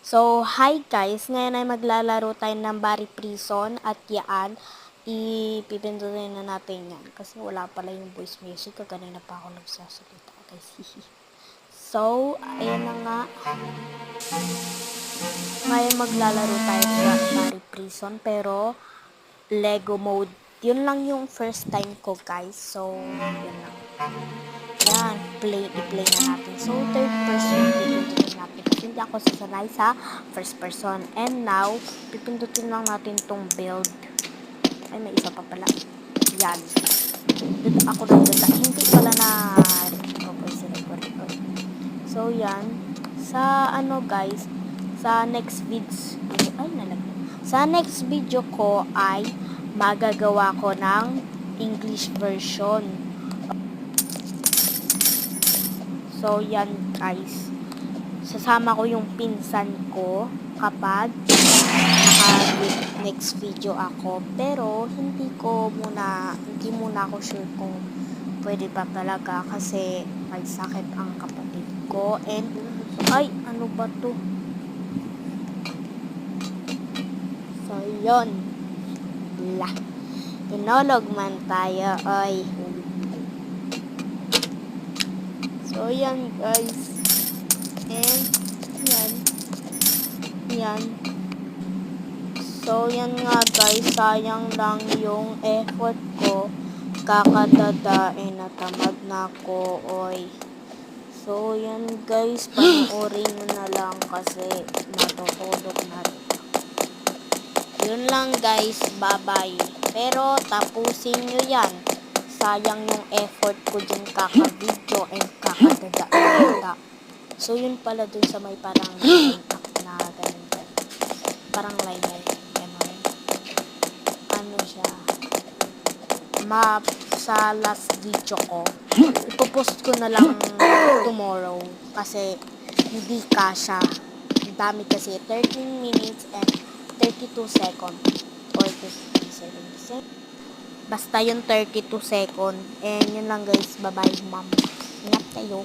So, hi guys! Ngayon ay maglalaro tayo ng Barry Prison at yaan, ipipindutin na natin yan. Kasi wala pala yung voice music. Kaganina pa ako nagsasalita guys. so, ayan na nga. Ngayon maglalaro tayo sa Barry Prison pero Lego mode. Yun lang yung first time ko guys. So, yun lang. Yan, play, i-play na natin. So, third person, ako sasanay sa first person. And now, pipindutin lang natin tong build. Ay, may isa pa pala. Yan. Dito ako na dito. Hindi pala na. So, yan. Sa ano guys, sa next vids, ay nalagyan. Sa next video ko ay magagawa ko ng English version. So, yan guys. Sasama ko yung pinsan ko kapag naka-next video ako. Pero, hindi ko muna, hindi muna ako sure kung pwede pa talaga kasi may sakit ang kapatid ko. And, ay, ano ba to? So, yun. La. Tinolog man tayo, oy. So, yan guys. And, yan. Yan. So, yan nga guys. Sayang lang yung effort ko. Kakadadain na tamad na ako, oy. So, yan guys. Panoorin nyo na lang kasi matutulog na rin. Yun lang guys. Bye-bye. Pero, tapusin nyo yan sayang yung effort ko dyan kaka-video and kakadada. So, yun pala dun sa may parang na ganun ganun. Parang up, ganun. Ano siya? Map sa last video ko. Ipopost ko na lang tomorrow kasi hindi kasha. Ang dami kasi 13 minutes and 32 seconds or 57 seconds. Basta yung 32 second. And yun lang guys. Bye-bye, ma'am. Ingat kayo.